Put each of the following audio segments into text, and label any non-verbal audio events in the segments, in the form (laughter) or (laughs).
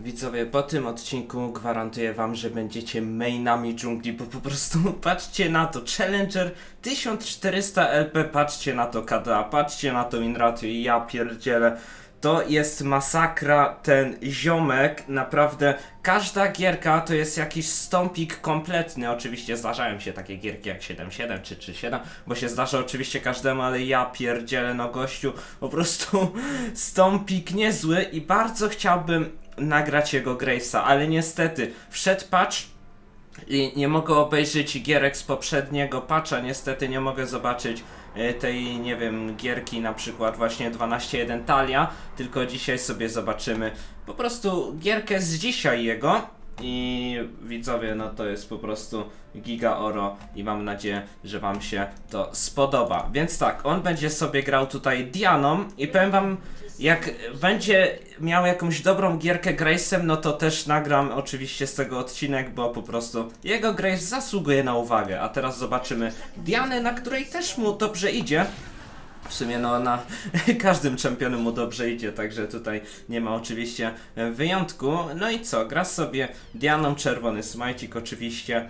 Widzowie, po tym odcinku gwarantuję wam, że będziecie mainami dżungli, bo po prostu (laughs) patrzcie na to, Challenger 1400 LP, patrzcie na to KDA, patrzcie na to Inratu i ja pierdzielę. To jest masakra, ten ziomek, naprawdę każda gierka to jest jakiś stąpik kompletny. Oczywiście zdarzają się takie gierki jak 7.7 czy 3.7, bo się zdarza oczywiście każdemu, ale ja pierdzielę no gościu, po prostu (laughs) stąpik niezły i bardzo chciałbym nagrać jego Gravesa, ale niestety wszedł patch i nie mogę obejrzeć gierek z poprzedniego patcha, niestety nie mogę zobaczyć e, tej, nie wiem, gierki na przykład właśnie 12.1 Talia, tylko dzisiaj sobie zobaczymy po prostu gierkę z dzisiaj jego i widzowie, no to jest po prostu giga oro i mam nadzieję, że wam się to spodoba. Więc tak, on będzie sobie grał tutaj Dianą i powiem wam, jak będzie miał jakąś dobrą gierkę Grace'em, no to też nagram oczywiście z tego odcinek, bo po prostu jego Grace zasługuje na uwagę. A teraz zobaczymy Dianę, na której też mu dobrze idzie. W sumie no na (laughs) każdym czempionem mu dobrze idzie, także tutaj nie ma oczywiście e, wyjątku. No i co, gra sobie Dianą, czerwony smajcik oczywiście.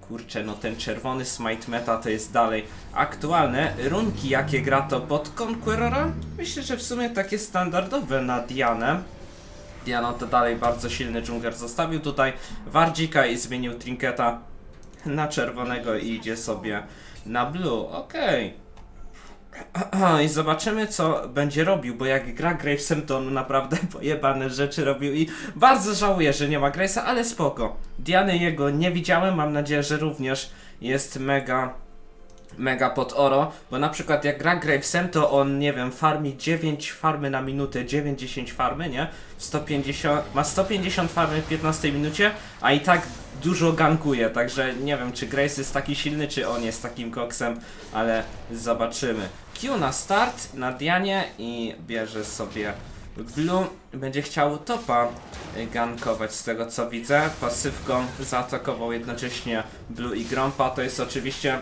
Kurczę, no ten czerwony smite meta to jest dalej aktualne. Runki jakie gra to pod Conquerora? Myślę, że w sumie takie standardowe na Dianę. Diana to dalej bardzo silny dżungler zostawił tutaj Wardzika i zmienił Trinketa na czerwonego i idzie sobie na blue. Okej. I zobaczymy, co będzie robił, bo jak gra Gravesem, to on naprawdę (laughs) pojebane rzeczy robił i bardzo żałuję, że nie ma Gravesa, ale spoko. Diany jego nie widziałem, mam nadzieję, że również jest mega mega pod oro, bo na przykład jak gra Gravesem, to on, nie wiem, farmi 9 farmy na minutę, 9-10 farmy, nie? 150, ma 150 farmy w 15 minucie, a i tak dużo gankuje, także nie wiem, czy Graves jest taki silny, czy on jest takim koksem, ale zobaczymy. Q na start, na Dianie i bierze sobie Blue, będzie chciał topa gankować z tego co widzę, pasywką zaatakował jednocześnie Blue i Grompa, to jest oczywiście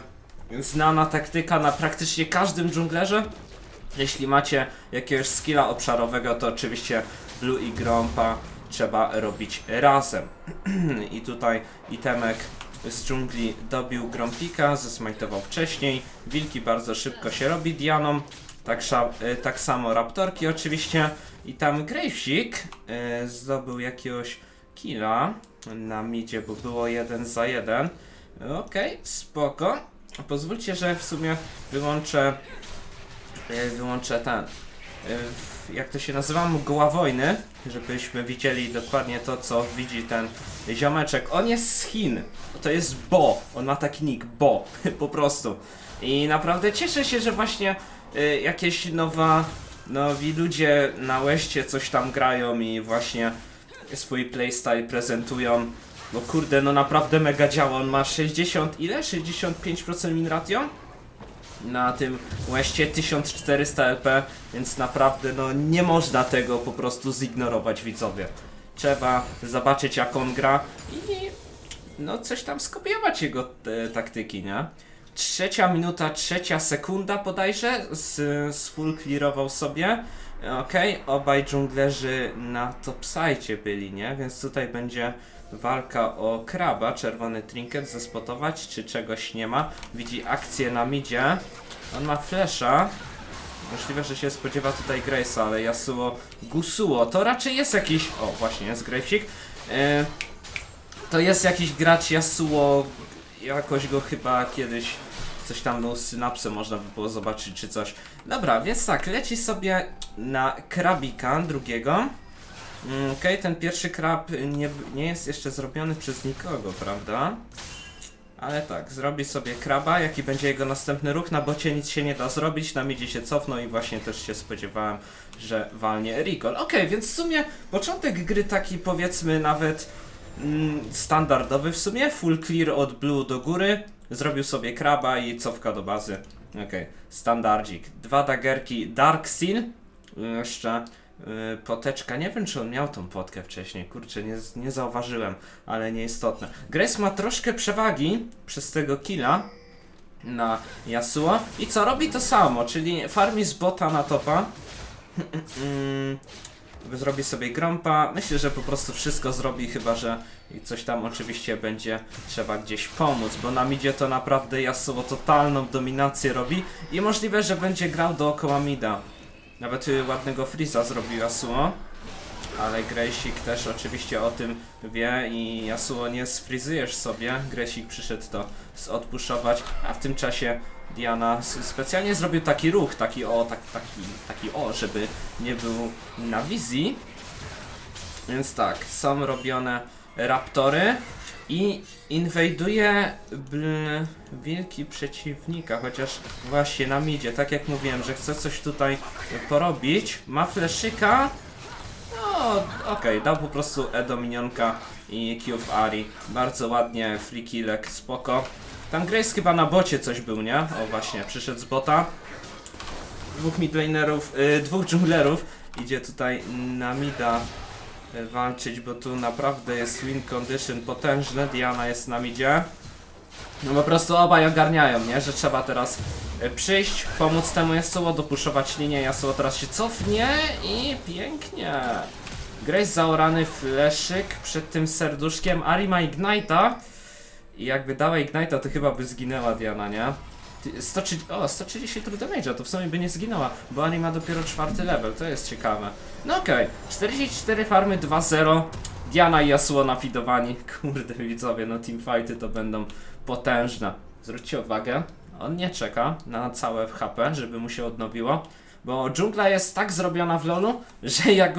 znana taktyka na praktycznie każdym dżunglerze. Jeśli macie jakiegoś skilla obszarowego, to oczywiście Blue i Grompa trzeba robić razem. (clears throat) I tutaj itemek z dżungli dobił Grompika, zesmajtował wcześniej. Wilki bardzo szybko się robi Dianą. Tak, y, tak samo Raptorki oczywiście. I tam Gravesik y, zdobył jakiegoś killa na midzie, bo było jeden za jeden. Okej, spoko. Pozwólcie, że w sumie wyłączę e, wyłączę ten e, jak to się nazywa, mgła wojny, żebyśmy widzieli dokładnie to, co widzi ten ziomeczek. On jest z Chin, to jest Bo, on ma taki nick, Bo, (laughs) po prostu. I naprawdę cieszę się, że właśnie e, jakieś nowa, nowi ludzie na łeście coś tam grają i właśnie swój playstyle prezentują. No kurde, no naprawdę mega działa. On ma 60, ile? 65% win ratio? Na tym łeście 1400 LP, więc naprawdę no nie można tego po prostu zignorować widzowie. Trzeba zobaczyć jak on gra i no coś tam skopiować jego e, taktyki, nie? Trzecia minuta, trzecia sekunda bodajże, z, sobie. Okej, obaj dżunglerzy na topside byli, nie? Więc tutaj będzie walka o kraba, czerwony trinket, zaspotować, czy czegoś nie ma. Widzi akcję na midzie. On ma flesza. Możliwe, że się spodziewa tutaj Grace'a, ale Yasuo Gusuo. To raczej jest jakiś... O, właśnie, jest Grace'ik. Yy, to jest jakiś gracz Yasuo. Jakoś go chyba kiedyś coś tam no synapsę można by było zobaczyć czy coś. Dobra, więc tak, leci sobie na krabika drugiego. Mm, Okej, ten pierwszy krab nie, nie jest jeszcze zrobiony przez nikogo, prawda? Ale tak, zrobi sobie kraba, jaki będzie jego następny ruch, na bocie nic się nie da zrobić, na midzie się cofnął i właśnie też się spodziewałem, że walnie recall. Okej, więc w sumie początek gry taki powiedzmy nawet mm, standardowy w sumie, full clear od blue do góry, zrobił sobie kraba i cofka do bazy. Okej, standardzik. Dwa dagerki Dark Seal, jeszcze poteczka, nie wiem czy on miał tą potkę wcześniej, kurczę, nie, nie zauważyłem, ale nieistotne. Grace ma troszkę przewagi przez tego killa na Yasuo i co, robi to samo, czyli farmi z bota na topa. Mm, zrobi sobie Grompa. Myślę, że po prostu wszystko zrobi, chyba że coś tam oczywiście będzie trzeba gdzieś pomóc, bo na midzie to naprawdę Yasuo totalną dominację robi i możliwe, że będzie grał dookoła mida. Nawet y, ładnego Freeza zrobił Yasuo. Ale Grejsik też oczywiście o tym wie i Yasuo nie sfrizujesz sobie. Grejsik przyszedł to odpuszować, a w tym czasie Diana specjalnie zrobił taki ruch, taki o, tak, taki, taki o, żeby nie był na wizji. Więc tak, są robione raptory i inwajduje bl- wilki przeciwnika, chociaż właśnie na midzie, tak jak mówiłem, że chce coś tutaj porobić. Ma fleszyka, no, okej, dał po prostu E do minionka i Q w Ari. Bardzo ładnie, free spoko. Tam Grace chyba na bocie coś był, nie? O właśnie, przyszedł z bota. Dwóch midlanerów, y, dwóch dżunglerów idzie tutaj na mida walczyć, bo tu naprawdę jest win condition potężny. Diana jest na midzie. No po prostu obaj ogarniają, nie? Że trzeba teraz y, przyjść, pomóc temu Yasuo, dopuszować linię. Yasuo teraz się cofnie i pięknie. Grace zaorany fleszyk przed tym serduszkiem. Ari ma Ignite'a. I jakby dała Ignite'a, to chyba by zginęła Diana, nie? Ty- 130, o, 130 true damage'a, to w sumie by nie zginęła, bo Ari ma dopiero czwarty level, to jest ciekawe. No okej, 44 farmy 2-0, Diana i Yasuo nafidowani. (laughs) Kurde widzowie, no teamfighty to będą potężne. Zwróćcie uwagę, on nie czeka na całe HP, żeby mu się odnowiło. Bo dżungla jest tak zrobiona w LoLu, (laughs) że jak,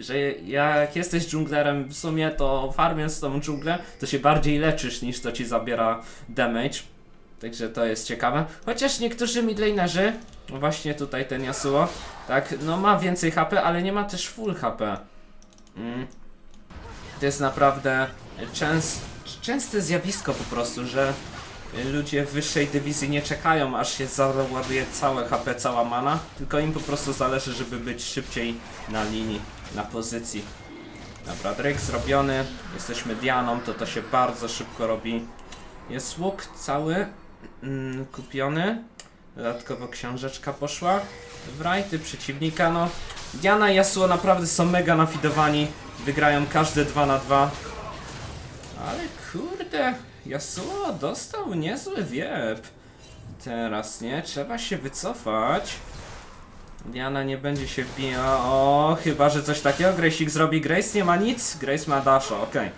że jak jesteś dżunglerem w sumie, to farmiąc tą dżunglę, to się bardziej leczysz niż to ci zabiera damage. Także to jest ciekawe. Chociaż niektórzy midlanerzy, właśnie tutaj ten Yasuo, tak, no ma więcej HP, ale nie ma też full HP. Mm. To jest naprawdę częst, częste zjawisko po prostu, że ludzie w wyższej dywizji nie czekają aż się załaduje całe HP, cała mana, tylko im po prostu zależy, żeby być szybciej na linii, na pozycji. Dobra, Drake zrobiony, jesteśmy Dianą, to to się bardzo szybko robi. Jest łuk cały mm, kupiony, dodatkowo książeczka poszła. Wrajty przeciwnika, no Diana i Yasuo naprawdę są mega nafidowani, wygrają każde 2 na 2 ale kurde, Yasuo dostał niezły wiep. Teraz nie, trzeba się wycofać. Diana nie będzie się wbijała. O, chyba że coś takiego. Grace'ik zrobi. Grace nie ma nic. Grace ma dasho, okej.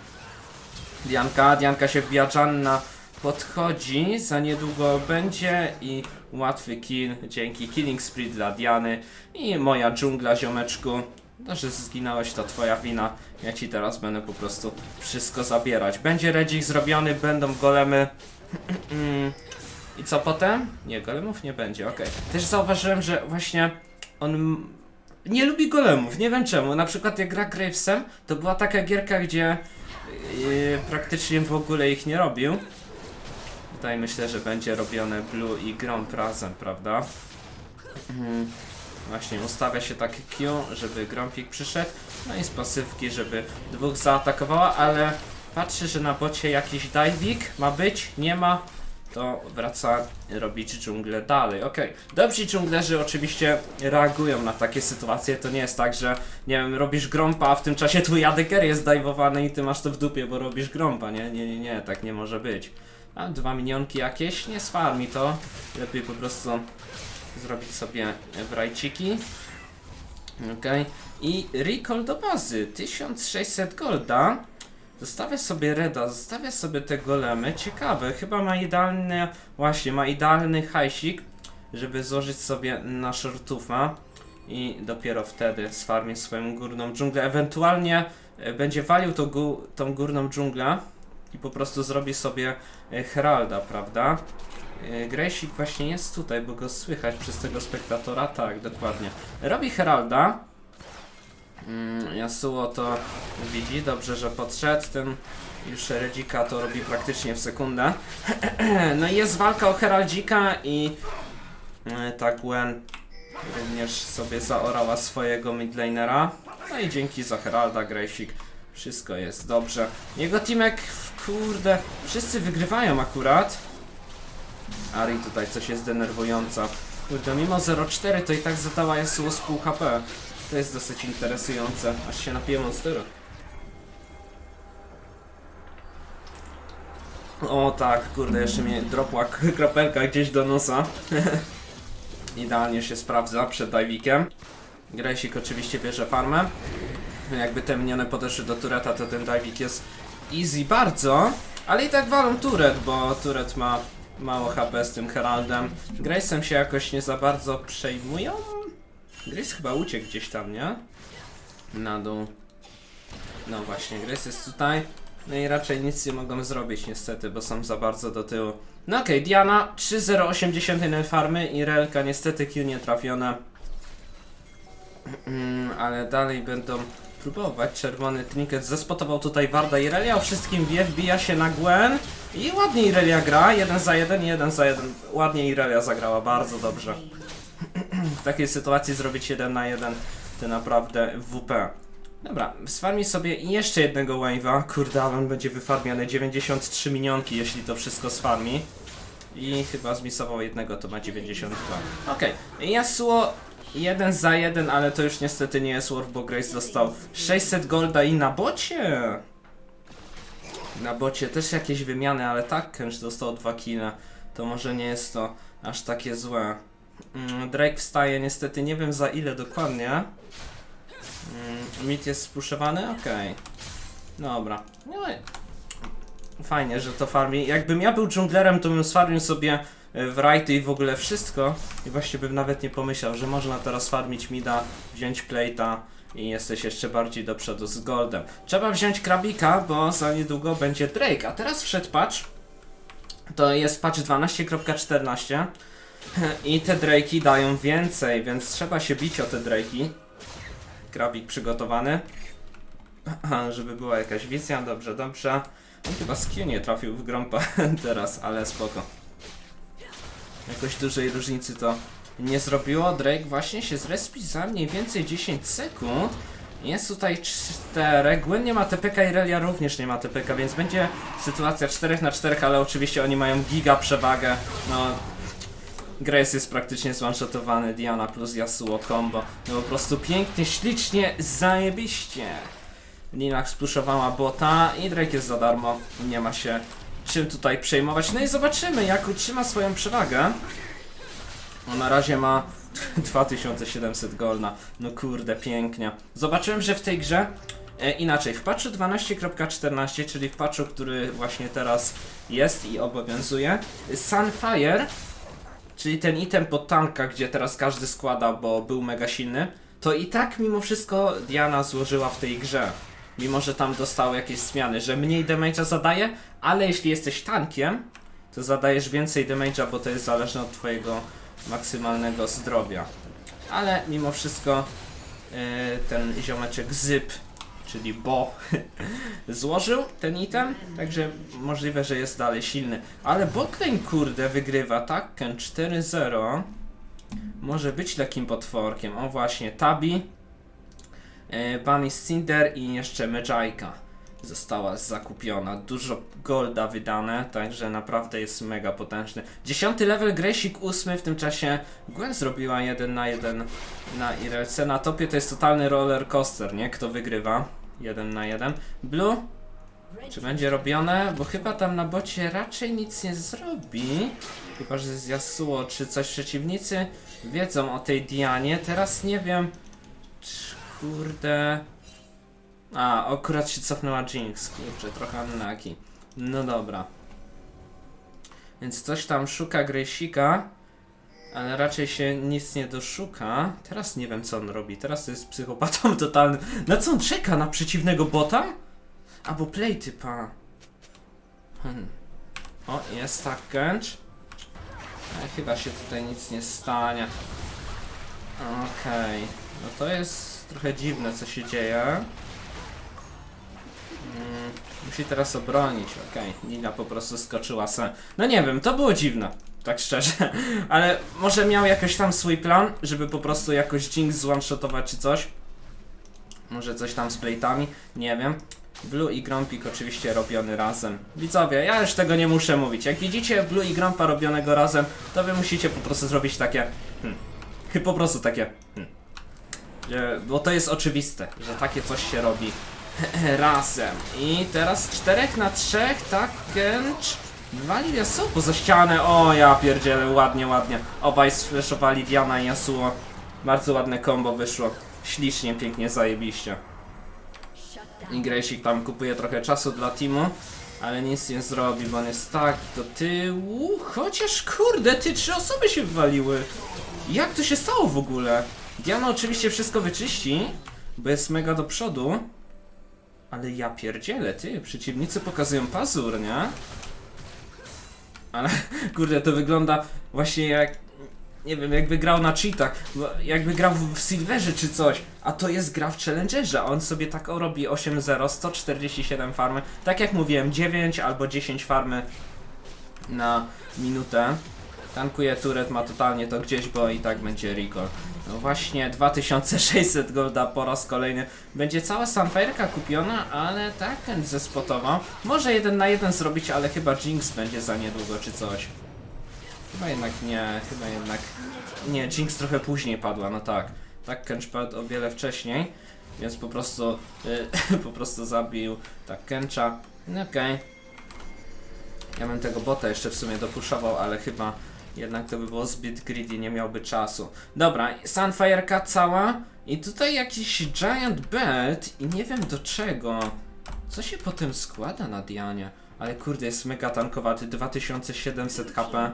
Dianka, Dianka się wbija. Janna podchodzi. Za niedługo będzie i łatwy kill dzięki killing spree dla Diany. I moja dżungla, ziomeczku. To, że zginąłeś, to twoja wina. Ja ci teraz będę po prostu wszystko zabierać. Będzie redzik zrobiony, będą golemy. (clears throat) I co potem? Nie, golemów nie będzie, okej. Też zauważyłem, że właśnie on nie lubi golemów, nie wiem czemu. Na przykład jak gra Gravesem, to była taka gierka, gdzie yy, praktycznie w ogóle ich nie robił. Tutaj myślę, że będzie robione Blue i Gromp razem, prawda? Mhm. Właśnie ustawia się taki Q, żeby Grompik przyszedł, no i z pasywki, żeby dwóch zaatakowała, ale patrzy, że na bocie jakiś diving ma być, nie ma, to wraca robić dżunglę dalej. Okej, dobrzy dżunglerzy oczywiście reagują na takie sytuacje, to nie jest tak, że nie wiem, robisz grompa, a w tym czasie twój ADK jest dajwowany i ty masz to w dupie, bo robisz grompa, nie? Nie, nie, nie, tak nie może być. A dwa minionki jakieś, nie sfarmi to, lepiej po prostu zrobić sobie wrajciki. Okej. I recall do bazy. 1600 golda. Zostawię sobie reda, zostawię sobie te golemy. Ciekawe, chyba ma idealny, właśnie, ma idealny hajsik, żeby złożyć sobie na shortufa. I dopiero wtedy sfarmię swoją górną dżunglę. Ewentualnie e, będzie walił gó- tą górną dżunglę i po prostu zrobi sobie e, Heralda, prawda? E, Grejsik właśnie jest tutaj, bo go słychać przez tego spektatora. Tak, dokładnie. Robi Heralda. Mm, Yasuo to widzi, dobrze, że podszedł. Ten już Redzika to robi praktycznie w sekundę. (clears throat) no i jest walka o Heraldzika i e, ta Gwen również sobie zaorała swojego midlanera. No i dzięki za Heralda, Grejsik. Wszystko jest dobrze. Jego teamek, kurde, wszyscy wygrywają akurat. Ari tutaj coś jest denerwująca. Kurde, mimo 0,4 to i tak zadała Yasuo z pół HP. To jest dosyć interesujące. Aż się napiję monstera. O tak, kurde, jeszcze mi dropła (laughs) kropelka gdzieś do nosa. (laughs) Idealnie się sprawdza przed divikiem. Grejsik oczywiście bierze farmę. Jakby te minione podeszły do tureta, to ten divik jest easy bardzo. Ale i tak walą turet, bo turet ma mało HP z tym Heraldem. Grace'em się jakoś nie za bardzo przejmują. Grace chyba uciekł gdzieś tam, nie? Na dół. No właśnie, Grace jest tutaj. No i raczej nic nie mogą zrobić niestety, bo są za bardzo do tyłu. No okej, Diana 3.081 farmy i Relka niestety Q nie trafione. Mm, ale dalej będą próbować. Czerwony Trinket zespotował tutaj Warda i Relia. O wszystkim wie, wbija się na Gwen. I ładnie Irelia gra. Jeden za jeden, jeden za jeden. Ładnie Irelia zagrała, bardzo dobrze. w takiej sytuacji zrobić jeden na jeden to naprawdę WP. Dobra, sfarmi sobie jeszcze jednego wave'a. Kurde, on będzie wyfarmiany. 93 minionki, jeśli to wszystko sfarmi. I chyba zmisował jednego, to ma 92. Okej, Yasuo jeden za jeden, ale to już niestety nie jest Worth, bo Grace dostał 600 golda i na bocie! Na bocie też jakieś wymiany, ale tak, Kench dostał 2 kile. To może nie jest to aż takie złe. Mm, Drake wstaje niestety, nie wiem za ile dokładnie. Mm, Mid jest spuszowany? Okej. Dobra. No Fajnie, że to farmi. Jakbym ja był dżunglerem, to bym sfarmił sobie w righty i w ogóle wszystko. I właśnie bym nawet nie pomyślał, że można teraz farmić mida, wziąć plate'a i jesteś jeszcze bardziej do przodu z goldem. Trzeba wziąć krabika, bo za niedługo będzie Drake. A teraz wszedł patch. To jest patch 12.14 i te Drake'i dają więcej, więc trzeba się bić o te Drake'i. Krabik przygotowany. (clears throat) Żeby była jakaś wizja, dobrze, dobrze. Chyba z nie trafił w grąpa (laughs) teraz, ale spoko. Jakoś dużej różnicy to nie zrobiło. Drake właśnie się zrespi za mniej więcej 10 sekund. Jest tutaj czterech. Gwen nie ma TPK i Relia również nie ma TPK, więc będzie sytuacja 4 na 4, ale oczywiście oni mają giga przewagę. No, Grace jest praktycznie zwanshotowany, Diana plus Yasuo combo. No po prostu pięknie, ślicznie, zajebiście. Linak spuszowała bota i Drake jest za darmo. Nie ma się czym tutaj przejmować. No i zobaczymy, jak utrzyma swoją przewagę. On na razie ma (laughs) 2700 golna. No kurde, pięknie. Zobaczyłem, że w tej grze e, inaczej. W patchu 12.14, czyli w patchu, który właśnie teraz jest i obowiązuje, Sunfire, czyli ten item pod tanka, gdzie teraz każdy składa, bo był mega silny, to i tak mimo wszystko Diana złożyła w tej grze. Mimo, że tam dostało jakieś zmiany, że mniej damage'a zadaje, ale jeśli jesteś tankiem, to zadajesz więcej damage'a, bo to jest zależne od twojego maksymalnego zdrowia. Ale mimo wszystko yy, ten ziomeczek Zyp, czyli Bo, (laughs) złożył ten item, także możliwe, że jest dalej silny. Ale botlane kurde wygrywa, tak? Ken 4-0. Może być lekkim potworkiem. O właśnie, Tabi, Bunny Cinder i jeszcze Medjayka została zakupiona. Dużo golda wydane, także naprawdę jest mega potężny. Dziesiąty level, Gresik ósmy, w tym czasie Gwen zrobiła jeden na jeden na Irelce. Na topie to jest totalny roller coaster, nie? Kto wygrywa? Jeden na jeden. Blue? Czy będzie robione? Bo chyba tam na bocie raczej nic nie zrobi. Chyba, że z Yasuo czy coś przeciwnicy wiedzą o tej Dianie. Teraz nie wiem, kurde... A, akurat się cofnęła Jinx. Kurczę, trochę unlucky. No dobra. Więc coś tam szuka Grejsika, ale raczej się nic nie doszuka. Teraz nie wiem, co on robi. Teraz to jest psychopatą (laughs) totalnym. Na co on czeka? Na przeciwnego bota? Albo play typa. Hmm. O, jest tak gęcz. Ale chyba się tutaj nic nie stanie. Okej. No to jest trochę dziwne, co się dzieje. Mm, musi teraz obronić, okej. Nina po prostu skoczyła se. No nie wiem, to było dziwne. Tak szczerze. (laughs) Ale może miał jakiś tam swój plan, żeby po prostu jakoś Jinx zone-shotować czy coś. Może coś tam z plate'ami, nie wiem. Blue i Grumpik oczywiście robiony razem. Widzowie, ja już tego nie muszę mówić. Jak widzicie Blue i Grumpa robionego razem, to wy musicie po prostu zrobić takie... Hmm. Po prostu takie... E, Bo to jest oczywiste, że takie coś się robi (laughs) razem. I teraz 4 na 3, tak, Kench wali Yasuo poza ścianę. O, ja pierdzielę, ładnie, ładnie. Obaj sfleszowali Diana i Yasuo. Bardzo ładne combo wyszło. Ślicznie, pięknie, zajebiście. I Grejsik tam kupuje trochę czasu dla teamu, ale nic nie zrobi, bo on jest tak do tyłu. Chociaż kurde, ty trzy osoby się wywaliły. Jak to się stało w ogóle? Diana oczywiście wszystko wyczyści, bo jest mega do przodu. Ale ja pierdzielę, ty, przeciwnicy pokazują pazur, nie? Ale (laughs) kurde, to wygląda właśnie jak. Nie wiem, jakby grał na cheatach, jakby grał w Silverze czy coś, a to jest gra w Challengerze, on sobie tak robi 8-0, 147 farmy, tak jak mówiłem, 9 albo 10 farmy na minutę. Tankuje turet, ma totalnie to gdzieś, bo i tak będzie recall. No właśnie, 2600 golda po raz kolejny. Będzie cała Sunfire'ka kupiona, ale tak, ten zespotował. Może jeden na jeden zrobić, ale chyba Jinx będzie za niedługo czy coś. Chyba jednak nie, chyba jednak... Nie, Jinx trochę później padła, no tak. Tak, Kench padł o wiele wcześniej, więc po prostu, y, (laughs) po prostu zabił tak Kencha. No okej. Ja bym tego bota jeszcze w sumie dopuszował, ale chyba jednak to by było zbyt greedy, nie miałby czasu. Dobra, Sunfire'ka cała i tutaj jakiś Giant Belt i nie wiem do czego. Co się potem składa na Dianie? Ale kurde, jest mega tankowaty, 2700 HP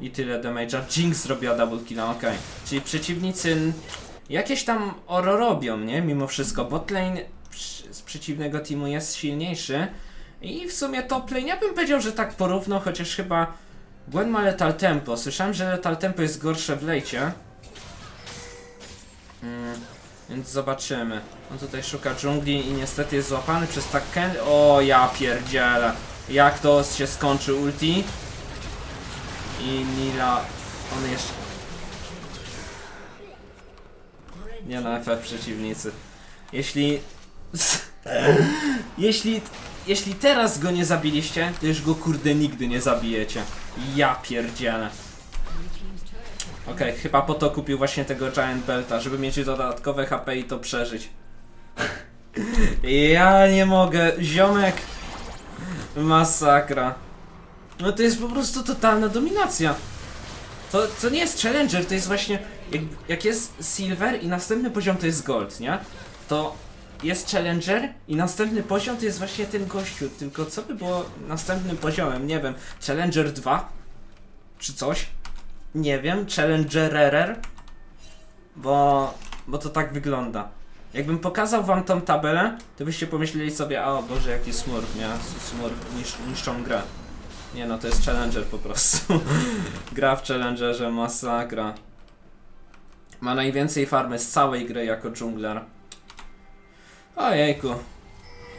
i tyle damage'a. Jinx zrobiła double killa, okej. Czyli przeciwnicy jakieś tam oro robią, nie? Mimo wszystko. Botlane z przeciwnego teamu jest silniejszy. I w sumie top lane, ja bym powiedział, że tak porówno, chociaż chyba Gwen ma Lethal Tempo. Słyszałem, że Lethal Tempo jest gorsze w lejcie. Mm, więc zobaczymy. On tutaj szuka dżungli i niestety jest złapany przez Taken. O, ja pierdzielę. Jak to się skończy ulti? I Nila... On jeszcze... Nie na FF przeciwnicy. Jeśli... (laughs) Jeśli... Jeśli teraz go nie zabiliście, to już go kurde nigdy nie zabijecie. Ja pierdzielę. Okej, chyba po to kupił właśnie tego Giant Belta, żeby mieć dodatkowe HP i to przeżyć. Ja nie mogę, ziomek. Masakra. No to jest po prostu totalna dominacja. To, to nie jest Challenger, to jest właśnie. Jak, jak jest Silver i następny poziom to jest Gold, nie? To jest Challenger i następny poziom to jest właśnie ten gościu. Tylko co by było następnym poziomem? Nie wiem. Challenger 2? Czy coś? Nie wiem. Challengerer? Bo. Bo to tak wygląda. Jakbym pokazał wam tą tabelę, to byście pomyśleli sobie, o Boże, jaki smurf, nie? Smurf nisz, niszczą grę. Nie no, to jest Challenger po prostu. (laughs) Gra w Challengerze, masakra. Ma najwięcej farmy z całej gry jako dżungler. Ojejku.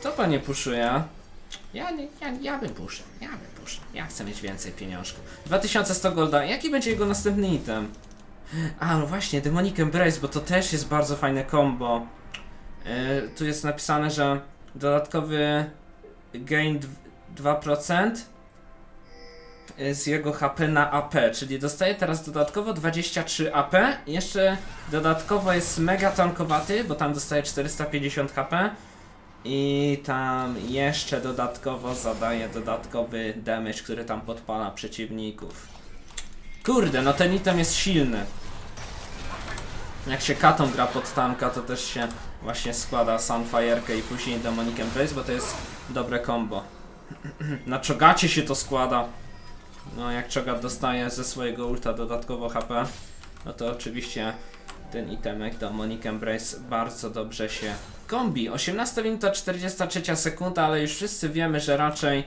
To panie puszuje. Ja, nie- ja, ja bym puszczał, ja bym puszczał. Ja chcę mieć więcej pieniążków. 2100 golda. Jaki będzie jego następny item? A, no właśnie, Demonic Embrace, bo to też jest bardzo fajne combo. Yy, tu jest napisane, że dodatkowy gain dw- 2% z jego HP na AP, czyli dostaje teraz dodatkowo 23 AP. Jeszcze dodatkowo jest mega tankowaty, bo tam dostaje 450 HP. I tam jeszcze dodatkowo zadaje dodatkowy damage, który tam podpala przeciwników. Kurde, no ten item jest silny. Jak się katą gra pod tanka, to też się właśnie składa Sunfire'kę i później Demonic Embrace, bo to jest dobre combo. (clears throat) Na czogacie się to składa. No jak czogat dostaje ze swojego ulta dodatkowo HP, no to oczywiście ten itemek Demonic Embrace bardzo dobrze się kombi. 18 minuta 43 sekunda, ale już wszyscy wiemy, że raczej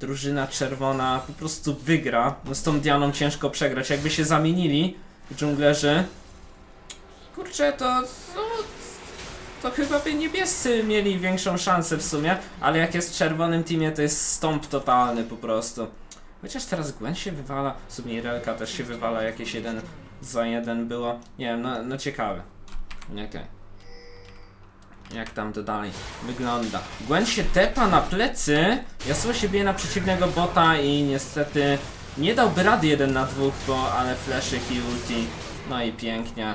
drużyna czerwona po prostu wygra. No z tą Dianą ciężko przegrać. Jakby się zamienili dżunglerzy, kurczę, to, to, to chyba by niebiescy mieli większą szansę w sumie, ale jak jest w czerwonym teamie, to jest stąp totalny po prostu. Chociaż teraz Gwen się wywala, w sumie Irelka też się wywala, jakieś jeden za jeden było. Nie wiem, no, no ciekawe. Okej. Jak tam to dalej wygląda? Gwen się tepa na plecy, Yasuo się bije na przeciwnego bota i niestety nie dałby rady jeden na dwóch, bo ale flashy i ulti. No i pięknie.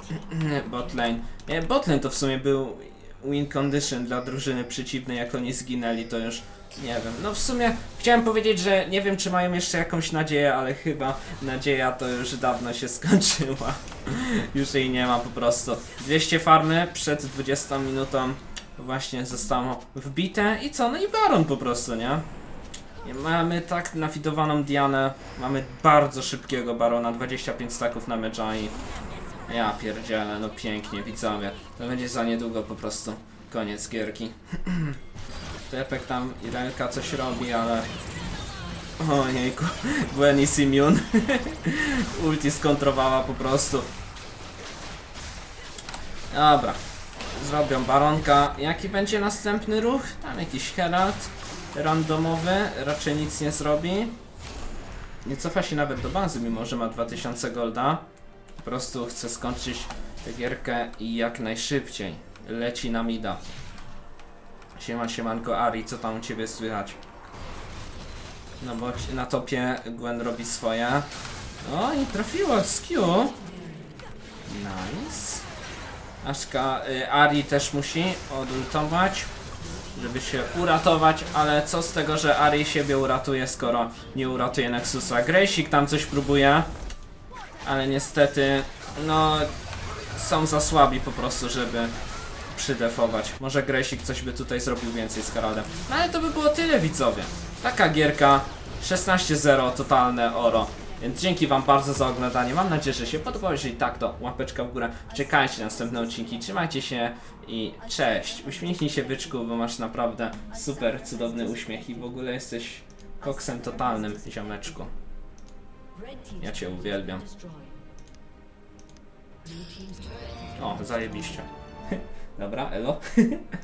(clears throat) Botlane. Nie, botlane to w sumie był win condition dla drużyny przeciwnej, jak oni zginęli, to już nie wiem. No w sumie chciałem powiedzieć, że nie wiem, czy mają jeszcze jakąś nadzieję, ale chyba nadzieja to już dawno się (laughs) skończyła. już jej nie ma po prostu. 200 farmy przed 20 minutą właśnie zostało wbite i co? No i Baron po prostu, nie? I Mamy tak nafidowaną Dianę, mamy bardzo szybkiego Barona, 25 staków na Medjai. Ja pierdzielę, no pięknie widzowie. To będzie za niedługo po prostu koniec gierki. (clears throat) Tepek tam Irelka coś robi, ale... Ojejku, (laughs) Gwen is (laughs) immune. Ulti skontrowała po prostu. Dobra. Zrobią baronka. Jaki będzie następny ruch? Tam jakiś Herald randomowy, raczej nic nie zrobi. Nie cofa się nawet do bazy, mimo że ma 2000 golda. Po prostu chce skończyć tę gierkę i jak najszybciej. Leci na mida. Siema, siemanko Ari, co tam u ciebie słychać? No bo na topie Gwen robi swoje. O i trafiło z Q. Nice. Aszka, y, Ari też musi odultować, żeby się uratować, ale co z tego, że Ari siebie uratuje, skoro nie uratuje Nexusa. Grejsik tam coś próbuje, ale niestety, no, są za słabi po prostu, żeby przydefować. Może Grejsik coś by tutaj zrobił więcej z Karolem. No ale to by było tyle widzowie. Taka gierka 16-0 totalne oro. Więc dzięki wam bardzo za oglądanie. Mam nadzieję, że się podobało. Jeżeli tak, to łapeczka w górę. Czekajcie na następne odcinki. Trzymajcie się i cześć. Uśmiechnij się byczku, bo masz naprawdę super cudowny uśmiech i w ogóle jesteś koksem totalnym, ziomeczku. Ja cię uwielbiam. O, zajebiście. (laughs) Dobra, elo. (laughs)